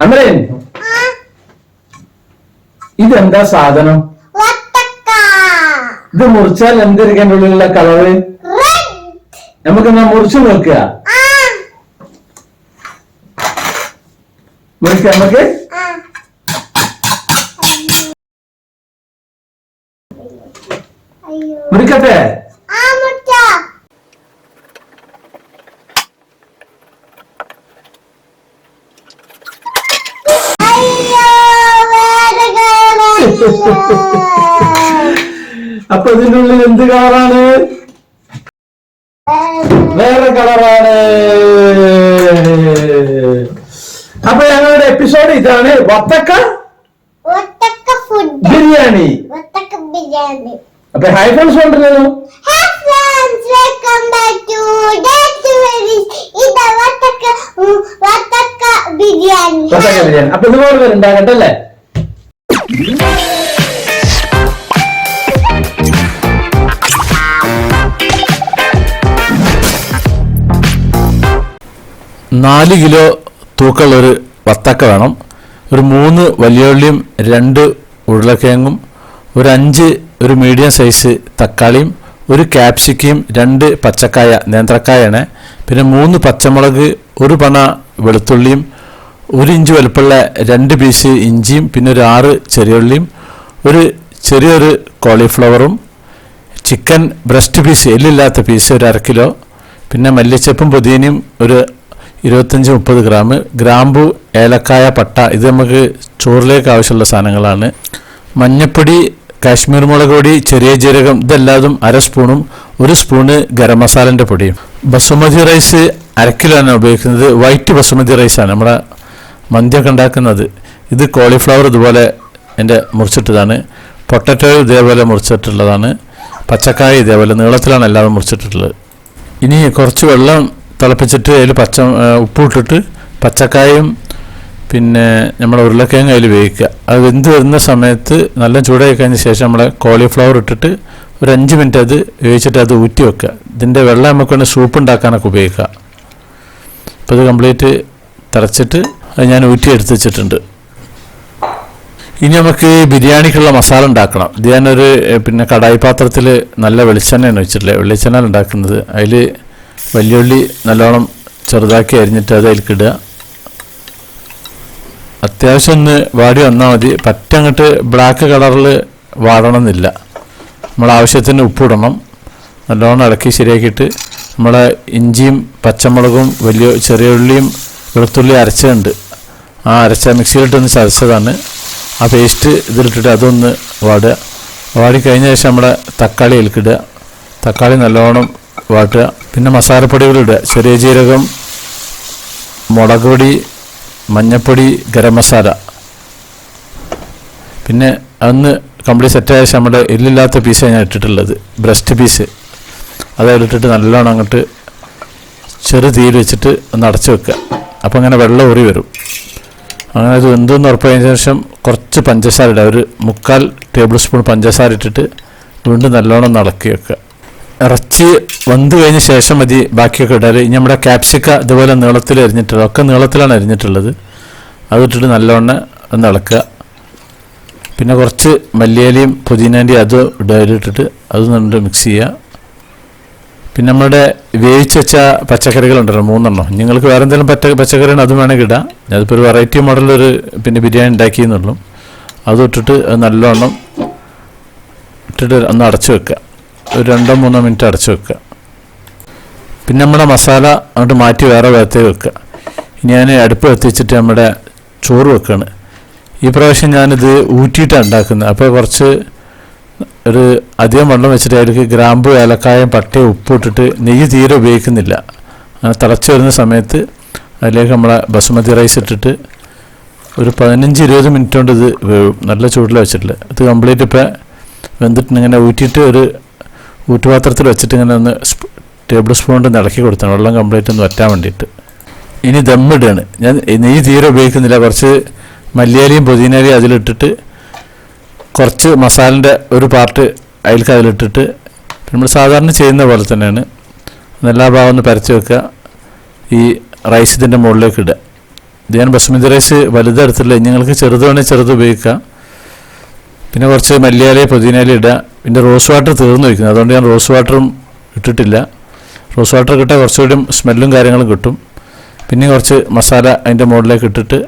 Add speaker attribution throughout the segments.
Speaker 1: അമരൻ. ഇതെന്താ സാധനം? ഇത് മുറിച്ചാൽ എന്തിരിക്കാൻ ഉള്ളിലുള്ള കളറ് നമുക്ക് എന്നാ മുറിച്ചു നോക്കുക. മുറിക്കാം നമുക്ക് മുറിക്കട്ടെ
Speaker 2: ആ മുട്ട അയ്യോ വേറെ കാണാനില്ല
Speaker 1: അപ്പൊ ഇതിന്റെ ഉള്ളിൽ എന്ത് കളറാണ്? വേറെ കളറാണ്. അപ്പൊ ഞങ്ങളുടെ എപ്പിസോഡ് ഇതാണ് വത്തക്ക ബിരിയാണി. അപ്പൊ ഹൈ ഫ്രണ്ട്സ് ഉണ്ടല്ലോ
Speaker 2: ബിരിയാണി.
Speaker 1: അപ്പൊ ഇതുപോലെ ഉണ്ടാകട്ടെ അല്ലേ? നാല് കിലോ തൂക്കമുള്ളൊരു വത്തക്ക വേണം. ഒരു മൂന്ന് വലിയ ഉള്ളിയും രണ്ട് ഉരുളക്കിഴങ്ങും ഒരു അഞ്ച് ഒരു മീഡിയം സൈസ് തക്കാളിയും ഒരു ക്യാപ്സിക്കയും രണ്ട് പച്ചക്കായ നേന്ത്രക്കായാണ്. പിന്നെ മൂന്ന് പച്ചമുളക് ഒരു പണ വെളുത്തുള്ളിയും ഒരു ഇഞ്ച് വലുപ്പമുള്ള രണ്ട് പീസ് ഇഞ്ചിയും പിന്നെ ഒരു ആറ് ചെറിയുള്ളിയും ഒരു ചെറിയൊരു കോളിഫ്ലവറും ചിക്കൻ ബ്രസ്റ്റ് പീസ് എല്ലില്ലാത്ത പീസ് ഒരു അര കിലോ പിന്നെ മല്ലിച്ചപ്പും പുതിയനയും ഒരു ഇരുപത്തഞ്ച് മുപ്പത് ഗ്രാം. ഗ്രാമ്പു ഏലക്കായ പട്ട ഇത് നമുക്ക് ചോറിലേക്ക് ആവശ്യമുള്ള സാധനങ്ങളാണ്. മഞ്ഞപ്പൊടി കാശ്മീർ മുളക് പൊടി ചെറിയ ജീരകം ഇതെല്ലാതും അര സ്പൂണും ഒരു സ്പൂണ് ഗരം മസാലന്റെ പൊടിയും. ബസുമതി റൈസ് അരക്കിലാണ് ഉപയോഗിക്കുന്നത്. വൈറ്റ് ബസുമതി റൈസാണ് നമ്മുടെ മന്തിയൊക്കെ ഉണ്ടാക്കുന്നത്. ഇത് കോളിഫ്ലവർ ഇതുപോലെ എന്റെ മുറിച്ചിട്ടതാണ്. പൊട്ടറ്റോ ഇതേപോലെ മുറിച്ചിട്ടുള്ളതാണ്. പച്ചക്കായ ഇതേപോലെ നീളത്തിലാണ് എല്ലാവരും മുറിച്ചിട്ടുള്ളത്. ഇനി കുറച്ച് വെള്ളം തിളപ്പിച്ചിട്ട് അതിൽ പച്ച ഉപ്പിട്ടിട്ട് പച്ചക്കായും പിന്നെ നമ്മുടെ ഉരുളക്കിഴങ്ങ് അതിൽ വേവിക്കുക. അത് വെന്ത് വരുന്ന സമയത്ത് നല്ല ചൂടായി കഴിഞ്ഞ ശേഷം നമ്മൾ കോളിഫ്ലവർ ഇട്ടിട്ട് ഒരു അഞ്ച് മിനിറ്റ് അത് വേവിച്ചിട്ട് അത് ഊറ്റി വെക്കുക. ഇതിന്റെ വെള്ളം നമുക്ക് വേണമെങ്കിൽ സൂപ്പ് ഉണ്ടാക്കാനൊക്കെ ഉപയോഗിക്കുക അപ്പോൾ ഇത് കംപ്ലീറ്റ് തിളച്ചിട്ട് അത് ഞാൻ ഊറ്റി എടുത്ത് വെച്ചിട്ടുണ്ട്. ഇനി നമുക്ക് ബിരിയാണിക്കുള്ള മസാല ഉണ്ടാക്കണം. ഇത് ഞാനൊരു പിന്നെ കടായി പാത്രത്തിൽ നല്ല വെളിച്ചെണ്ണയാണ് വെച്ചിട്ടുള്ളത്. വെളിച്ചെണ്ണ ഉണ്ടാക്കുന്നത്. അതിൽ വലിയുള്ളി നല്ലോണം ചെറുതാക്കി അരിഞ്ഞിട്ട് അത് അതിൽക്കിടുക അത്യാവശ്യം ഒന്ന് വാടി വന്നാൽ മതി. പറ്റ അങ്ങോട്ട് ബ്ലാക്ക് കളറിൽ വാടണമെന്നില്ല. നമ്മൾ ആവശ്യത്തിന് ഉപ്പിടണം. നല്ലോണം ഇളക്കി ശരിയാക്കിയിട്ട് നമ്മളെ ഇഞ്ചിയും പച്ചമുളകും വലിയ ചെറിയ ഉള്ളിയും വെളുത്തുള്ളി അരച്ചുണ്ട് ആ അരച്ച മിക്സിയിലിട്ടൊന്ന് ചതച്ചതാണ്. ആ പേസ്റ്റ് ഇതിലിട്ടിട്ട് അതൊന്ന് വാടുക. വാടി കഴിഞ്ഞ ശേഷം നമ്മുടെ തക്കാളി ഏൽക്കിടുക തക്കാളി നല്ലോണം വാട്ടുക പിന്നെ മസാലപ്പൊടികളുടെ ചെറിയ ജീരകം മുളക് പൊടി മഞ്ഞപ്പൊടി ഗരം മസാല. പിന്നെ അന്ന് കംപ്ലീറ്റ് സെറ്റായ ശേഷം നമ്മുടെ എല്ലില്ലാത്ത പീസാണ് ഞാൻ ഇട്ടിട്ടുള്ളത്. ബ്രസ്റ്റ് പീസ് അതായത് ഇട്ടിട്ട് നല്ലോണം അങ്ങോട്ട് ചെറു തീയിൽ വെച്ചിട്ട് ഒന്ന് അടച്ചു വെക്കുക. അപ്പോൾ അങ്ങനെ വെള്ളം ഊറി വരും. അങ്ങനെ അത് എന്തെന്ന് ഉറപ്പായതിനു ശേഷം കുറച്ച് പഞ്ചസാര ഇടുക. ഒരു മുക്കാൽ ടേബിൾ സ്പൂൺ പഞ്ചസാര ഇട്ടിട്ട് വീണ്ടും നല്ലോണം ഇളക്കി വെക്കുക. ഇറച്ചി വെന്ത് കഴിഞ്ഞ ശേഷം മതി ബാക്കിയൊക്കെ ഇടാറ്. ഇനി നമ്മുടെ കാപ്സിക്ക ഇതുപോലെ നീളത്തിൽ എരിഞ്ഞിട്ടുള്ളത് ഒക്കെ നീളത്തിലാണ് എരിഞ്ഞിട്ടുള്ളത് അതിട്ടിട്ട് നല്ലോണം ഒന്ന് ഇളക്കുക. പിന്നെ കുറച്ച് മല്ലിയിലയും പുതിനേന്റെയും അത് ഇടയിലിട്ടിട്ട് അത് നന്നിട്ട് മിക്സ് ചെയ്യുക. പിന്നെ നമ്മുടെ വേവിച്ച് വെച്ച പച്ചക്കറികളുണ്ടല്ലോ മൂന്നെണ്ണം. നിങ്ങൾക്ക് വേറെ എന്തെങ്കിലും പറ്റ പച്ചക്കറിയാണ് അതും വേണമെങ്കിൽ ഇടാം. ഞാനിപ്പോൾ ഒരു വെറൈറ്റി മോഡലൊരു പിന്നെ ബിരിയാണി ഉണ്ടാക്കിയെന്നുള്ളൂ. അതും ഇട്ടിട്ട് നല്ലോണം ഇട്ടിട്ട് ഒന്ന് അടച്ചു വെക്കുക. ഒരു രണ്ടോ മൂന്നോ മിനിറ്റ് അടച്ചു വെക്കുക. പിന്നെ നമ്മുടെ മസാല അങ്ങോട്ട് മാറ്റി വേറെ വേഗത്തിൽ വെക്കുക. ഞാൻ അടുപ്പ് എത്തിച്ചിട്ട് നമ്മുടെ ചോറ് വെക്കുകയാണ് ഈ പ്രാവശ്യം ഞാനിത് ഊറ്റിയിട്ടാണ് ഉണ്ടാക്കുന്നത്. അപ്പോൾ കുറച്ച് ഒരു അധികം വെള്ളം വെച്ചിട്ട് അതിലേക്ക് ഗ്രാമ്പു ഏലക്കായം ഉപ്പ് ഇട്ടിട്ട് നെയ്യ് തീരെ ഉപയോഗിക്കുന്നില്ല. തിളച്ച് വരുന്ന സമയത്ത് അതിലേക്ക് നമ്മളെ ബസുമതി റൈസ് ഇട്ടിട്ട് ഒരു പതിനഞ്ച് ഇരുപത് മിനിറ്റ് കൊണ്ട് ഇത് വേവും. നല്ല ചൂടിൽ വെച്ചിട്ടില്ല. ഇത് കംപ്ലീറ്റ് ഇപ്പോൾ വെന്തിട്ട് ഇങ്ങനെ ഊറ്റിയിട്ട് ഒരു ഊറ്റുപാത്രത്തിൽ വെച്ചിട്ട് ഇങ്ങനെ ഒന്ന് ടേബിൾ സ്പൂൺ കൊണ്ട് ഇളക്കി കൊടുത്താണ്. വെള്ളം കംപ്ലീറ്റ് ഒന്ന് വറ്റാൻ വേണ്ടിയിട്ട്. ഇനി ദമ്മിടുകയാണ് ഞാൻ നെയ്യ് തീരെ ഉപയോഗിക്കുന്നില്ല. കുറച്ച് മല്ലിയാലിയും പുതിനയിലയും അതിലിട്ടിട്ട് കുറച്ച് മസാലന്റെ ഒരു പാർട്ട് അതിലേക്ക് അതിലിട്ടിട്ട് നമ്മൾ സാധാരണ ചെയ്യുന്ന പോലെ തന്നെയാണ്. എല്ലാ ഭാഗം ഒന്ന് പരത്തി വെക്കുക. ഈ റൈസ് ഇതിന്റെ മുകളിലേക്ക് ഇടുക. ഇത് ഞാൻ ബസ്മതി റൈസ് വലുതെടുത്തില്ല നിങ്ങൾക്ക് ചെറുത് വേണമെങ്കിൽ ചെറുത് ഉപയോഗിക്കുക പിന്നെ കുറച്ച് മല്ലിയാലയും പുതിനയില ഇടുക. പിന്നെ റോസ് വാട്ടർ തീർന്നു വയ്ക്കുന്നത് അതുകൊണ്ട് ഞാൻ റോസ് വാട്ടറും ഇട്ടിട്ടില്ല. റോസ് വാട്ടർ കിട്ടാൽ കുറച്ചുകൂടി സ്മെല്ലും കാര്യങ്ങളും കിട്ടും. പിന്നെ കുറച്ച് മസാല അതിന്റെ മുകളിലേക്ക് ഇട്ടിട്ട്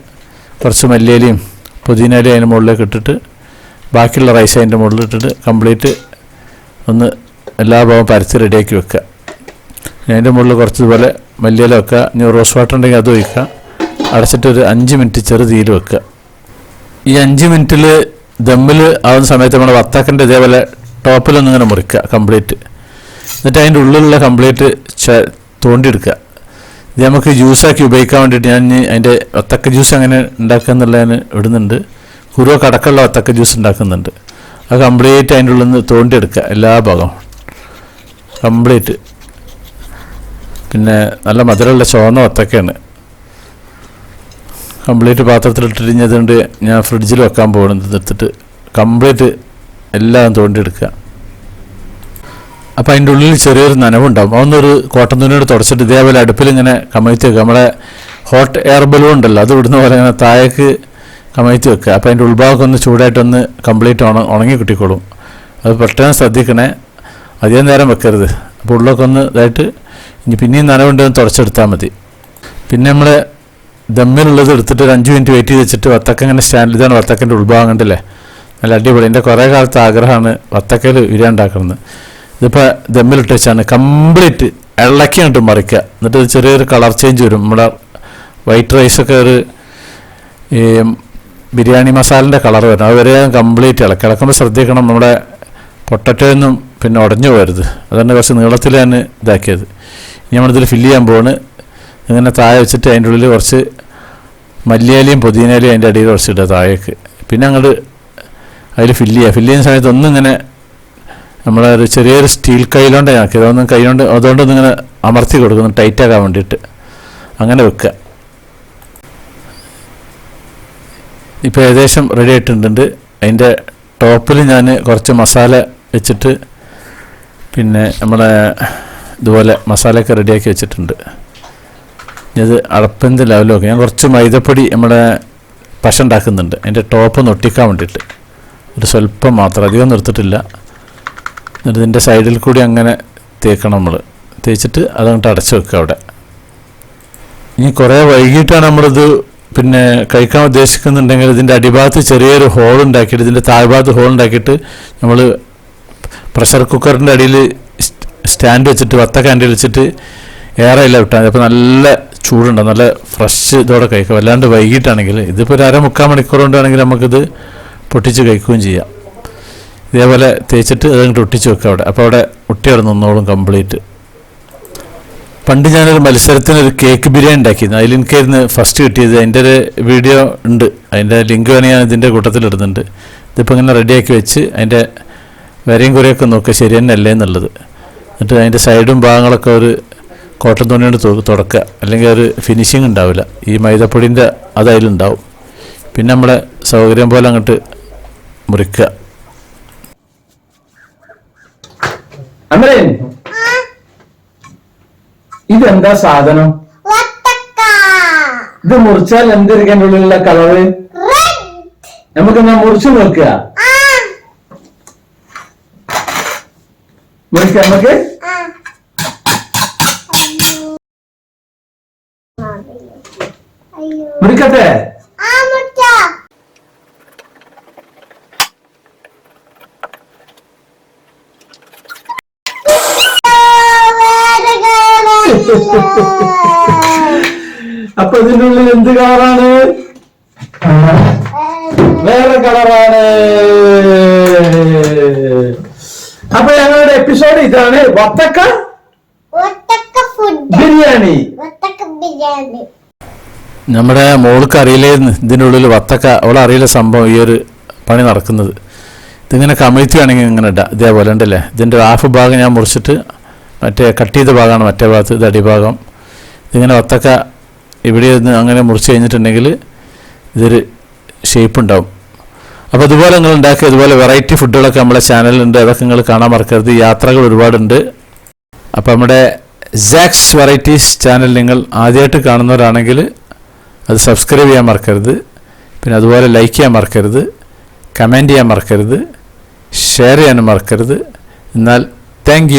Speaker 1: കുറച്ച് മല്ലിയിലയും പുതിനയിലയും അതിന്റെ മുകളിലേക്ക് ഇട്ടിട്ട് ബാക്കിയുള്ള റൈസ് അതിന്റെ മുകളിൽ ഇട്ടിട്ട് കംപ്ലീറ്റ് ഒന്ന് എല്ലാ ഭാഗവും പരത്തി റെഡിയാക്കി വെക്കുക. അതിന്റെ മുകളിൽ കുറച്ച് ഇതുപോലെ മല്ലിയില വെക്കുക. ഇനി റോസ് വാട്ടർ ഉണ്ടെങ്കിൽ അത് ഒഴിക്കുക. അടച്ചിട്ട് ഒരു അഞ്ച് മിനിറ്റ് ചെറു തീയിൽ വെക്കുക. ഈ അഞ്ച് മിനിറ്റിൽ ദമ്മിൽ ആവുന്ന സമയത്ത് നമ്മൾ വത്താക്കന്റെ ഇതേപോലെ ടോപ്പിലൊന്നും ഇങ്ങനെ മുറിക്കുക കംപ്ലീറ്റ് എന്നിട്ട് അതിന്റെ ഉള്ളിലുള്ള കംപ്ലീറ്റ് തോണ്ടിയെടുക്കുക. ഇത് നമുക്ക് ജ്യൂസാക്കി ഉപയോഗിക്കാൻ വേണ്ടിയിട്ട് ഞാൻ അതിന്റെ ഒത്തക്ക ജ്യൂസ് അങ്ങനെ ഉണ്ടാക്കുക എന്നുള്ളതിന് ഇടുന്നുണ്ട്. കുറുവ കടക്കുള്ള ഒത്തക്ക ജ്യൂസ് ഉണ്ടാക്കുന്നുണ്ട്. അത് കംപ്ലീറ്റ് അതിന്റെ ഉള്ളിൽ നിന്ന് തോണ്ടിയെടുക്കുക എല്ലാ ഭാഗവും. കംപ്ലീറ്റ് പിന്നെ നല്ല മധുരമുള്ള ചുവന്ന ഒത്തക്കയാണ് കംപ്ലീറ്റ് ഇനി ഞാൻ ഫ്രിഡ്ജിൽ വെക്കാൻ പോകുന്നത്. എടുത്തിട്ട് കംപ്ലീറ്റ് എല്ലാം തോണ്ടിയെടുക്കുക. അപ്പോൾ അതിന്റെ ഉള്ളിൽ ചെറിയൊരു നനവുണ്ടാവും അതൊന്നൊരു കോട്ടൻ തുണിയോട് തുടച്ചിട്ട് ഇതേപോലെ അടുപ്പിൽ ഇങ്ങനെ കമഴ്ത്തി വെക്കുക. നമ്മളെ ഹോട്ട് എയർ ബലൂൺ ഉണ്ടല്ലോ അത് ഇടുന്ന പോലെ ഇങ്ങനെ താഴേക്ക് കമഴ്ത്തി വെക്കുക. അപ്പോൾ അതിന്റെ ഉൾഭാഗം ഒന്ന് ചൂടായിട്ടൊന്ന് കംപ്ലീറ്റ് ഉണ ഉണങ്ങി കിട്ടിക്കോളും. അത് പെട്ടെന്ന് ശ്രദ്ധിക്കണേ. അധികം നേരം വെക്കരുത്. അപ്പോൾ ഉള്ളൊക്കെ ഒന്ന് ഇതായിട്ട് ഇനി പിന്നെയും നനവുണ്ടെന്ന് തുടച്ചെടുത്താൽ മതി. പിന്നെ നമ്മൾ ദമ്മിലുള്ളത് എടുത്തിട്ട് ഒരു അഞ്ച് മിനിറ്റ് വെയിറ്റ് ചെയ്ത് വെച്ചിട്ട് വത്തക്ക ഇങ്ങനെ സ്റ്റാൻഡിൽ ഇതാണ് വത്തക്കന്റെ ഉൾഭാഗം കണ്ടല്ലേ? നല്ല അടിപൊളി. എന്റെ കുറേ കാലത്തെ ആഗ്രഹമാണ് വത്തക്കയിൽ ഉരുണ്ടാക്കുന്നത് ഇതിപ്പോൾ ദമ്മിലിട്ട് വെച്ചാണ് കംപ്ലീറ്റ് ഇളക്കിയിട്ട് മറിക്കുക. എന്നിട്ട് ചെറിയൊരു കളർ ചേഞ്ച് വരും. നമ്മുടെ വൈറ്റ് റൈസൊക്കെ ഒരു ഈ ബിരിയാണി മസാലിന്റെ കളർ വരും. അത് വരെ കംപ്ലീറ്റ് ഇളക്കി ഇളക്കുമ്പോൾ ശ്രദ്ധിക്കണം. നമ്മുടെ പൊട്ടറ്റോയൊന്നും പിന്നെ ഉടഞ്ഞു പോകരുത്. അതുകൊണ്ട് കുറച്ച് നീളത്തിൽ തന്നെ ഇതാക്കിയത്. ഇനി നമ്മളിതിൽ ഫില്ല് ചെയ്യാൻ പോവാണ്. ഇങ്ങനെ താഴെ വെച്ചിട്ട് അതിന്റെ ഉള്ളിൽ കുറച്ച് മല്ലിയാലിയും പുതിയനാലിയും അതിന്റെ അടിയിൽ കുറച്ച് ഇടുക താഴേക്ക്. പിന്നെ അങ്ങോട്ട് അതിൽ ഫില്ല് ചെയ്യുക. ഫില്ല് ചെയ്യുന്ന സമയത്ത് ഒന്നും ഇങ്ങനെ നമ്മളെ ഒരു ചെറിയൊരു സ്റ്റീൽ കൈയിലോണ്ട് ആക്കിയത് അതൊന്നും കൈകൊണ്ട് അതുകൊണ്ട് ഇങ്ങനെ അമർത്തി കൊടുക്കുന്നു ടൈറ്റാക്കാൻ വേണ്ടിയിട്ട്. അങ്ങനെ വെക്കുക ഇപ്പോൾ ഏകദേശം റെഡി ആയിട്ടുണ്ട്. അതിന്റെ ടോപ്പിൽ ഞാൻ കുറച്ച് മസാല വെച്ചിട്ട് പിന്നെ നമ്മുടെ ഇതുപോലെ മസാലയൊക്കെ റെഡിയാക്കി വെച്ചിട്ടുണ്ട്. ഇത് അടപ്പിന്റെ ലെവലൊക്കെ ഞാൻ കുറച്ച് മൈദപ്പൊടി നമ്മുടെ പശ ഉണ്ടാക്കുന്നുണ്ട്. അതിന്റെ ടോപ്പ് ഒന്ന് ഒട്ടിക്കാൻ വേണ്ടിയിട്ട്. ഒരു സ്വല്പം മാത്രം. അധികം നിർത്തിട്ടില്ല എന്നിട്ട് ഇതിന്റെ സൈഡിൽ കൂടി അങ്ങനെ തേക്കണം നമ്മൾ തേച്ചിട്ട് അതങ്ങോട്ട് അടച്ചു വെക്കുക അവിടെ. ഇനി കുറേ വൈകിട്ടാണ് നമ്മളിത് പിന്നെ കഴിക്കാൻ ഉദ്ദേശിക്കുന്നുണ്ടെങ്കിൽ ഇതിന്റെ അടിഭാഗത്ത് ചെറിയൊരു ഹോൾ ഉണ്ടാക്കിയിട്ട് ഇതിന്റെ താഴ്ഭാഗത്ത് ഹോൾ ഉണ്ടാക്കിയിട്ട് നമ്മൾ പ്രഷർ കുക്കറിന്റെ അടിയിൽ സ്റ്റാൻഡ് വെച്ചിട്ട് വത്ത കാൻഡിൽ വെച്ചിട്ട് ഏറെ ഇല്ല വിട്ടാൽ അപ്പോൾ നല്ല ചൂടുണ്ടാവും നല്ല ഫ്രഷ് ഇതോടെ കഴിക്കാം അല്ലാണ്ട് വൈകിട്ടാണെങ്കിൽ ഇതിപ്പോൾ ഒരു അര മുക്കാൽ മണിക്കൂർ കൊണ്ടാണെങ്കിൽ നമുക്കിത് പൊട്ടിച്ച് കഴിക്കുകയും ചെയ്യാം. ഇതേപോലെ തേച്ചിട്ട് അതങ്ങോട്ട് ഒട്ടിച്ച് വെക്കുക അവിടെ. അപ്പോൾ അവിടെ ഒട്ടി അവിടെ നിന്നോളും കംപ്ലീറ്റ്. പണ്ട് ഞാനൊരു മത്സരത്തിന് ഒരു കേക്ക് ബിരിയാണി ഉണ്ടാക്കിയിരുന്നു. അതിൽ എനിക്കായിരുന്നു ഫസ്റ്റ് കിട്ടിയത്. അതിന്റെ ഒരു വീഡിയോ ഉണ്ട്. അതിന്റെ ലിങ്ക് വേണമെങ്കിൽ ഞാൻ ഇതിന്റെ കൂട്ടത്തിൽ ഇടുന്നുണ്ട്. ഇതിപ്പോൾ ഇങ്ങനെ റെഡിയാക്കി വെച്ച് അതിന്റെ വരയും കുറയൊക്കെ നോക്കുക ശരി തന്നെ അല്ലേ എന്നുള്ളത്. എന്നിട്ട് അതിന്റെ സൈഡും ഭാഗങ്ങളൊക്കെ ഒരു കോട്ടൺ തുണിയോട് കൊണ്ട് തുടക്കുക അല്ലെങ്കിൽ ഒരു ഫിനിഷിങ് ഉണ്ടാവില്ല. ഈ മൈദപ്പൊടിന്റെ അത് ഉണ്ടാവും. പിന്നെ നമ്മളെ സൗകര്യം പോലെ അങ്ങോട്ട് മുറിക്കുക
Speaker 3: അമരൻ. ഇതെന്താ സാധനം? ഇത് മുറിച്ചാൽ എന്തിരിക്കാൻ ഉള്ളിലുള്ള കളറ്? നമുക്ക് എന്നാ മുറിച്ചു നോക്കുക. മുറിക്കാം നമുക്ക്. മുറിക്കട്ടെ? അപ്പൊ ഇതിന്റെ ഉള്ളിൽ എന്ത് കളറാണ്? വേറെ കളറാണ്. അപ്പൊ ഞങ്ങളുടെ എപ്പിസോഡ് ഇതാണ്. വത്തക്ക ബിരിയാണി.
Speaker 1: നമ്മുടെ മോൾക്ക് അറിയില്ലായിരുന്നു ഇതിന്റെ ഉള്ളിൽ വത്തക്ക. അവളെ അറിയില്ല സംഭവം ഈ ഒരു പണി നടക്കുന്നത്. ഇതിങ്ങനെ കമിഴ്ത്തിയാണെങ്കിൽ ഇങ്ങനെ ഇടാം. ഇതേപോലെ ഉണ്ടല്ലേ? ഇതിന്റെ ഹാഫ് ഭാഗം ഞാൻ മുറിച്ചിട്ട് മറ്റേ കട്ട് ചെയ്ത ഭാഗമാണ് മറ്റേ ഭാഗത്ത് ഇത് അടിഭാഗം. ഇതിങ്ങനെ വത്തക്ക ഇവിടെ നിന്ന് അങ്ങനെ മുറിച്ച് കഴിഞ്ഞിട്ടുണ്ടെങ്കിൽ ഇതൊരു ഷേപ്പ് ഉണ്ടാവും. അപ്പോൾ അതുപോലെ നിങ്ങൾ ഉണ്ടാക്കിയ ഇതുപോലെ വെറൈറ്റി ഫുഡുകളൊക്കെ നമ്മുടെ ചാനലിലുണ്ട് അതൊക്കെ നിങ്ങൾ കാണാൻ മറക്കരുത്. യാത്രകൾ ഒരുപാടുണ്ട്. അപ്പോൾ നമ്മുടെ സാക്സ് വെറൈറ്റീസ് ചാനൽ നിങ്ങൾ ആദ്യമായിട്ട് കാണുന്നവരാണെങ്കിൽ അത് സബ്സ്ക്രൈബ് ചെയ്യാൻ മറക്കരുത്. പിന്നെ അതുപോലെ ലൈക്ക് ചെയ്യാൻ മറക്കരുത്. കമന്റ് ചെയ്യാൻ മറക്കരുത്. ഷെയർ ചെയ്യാനും മറക്കരുത്. എന്നാൽ താങ്ക്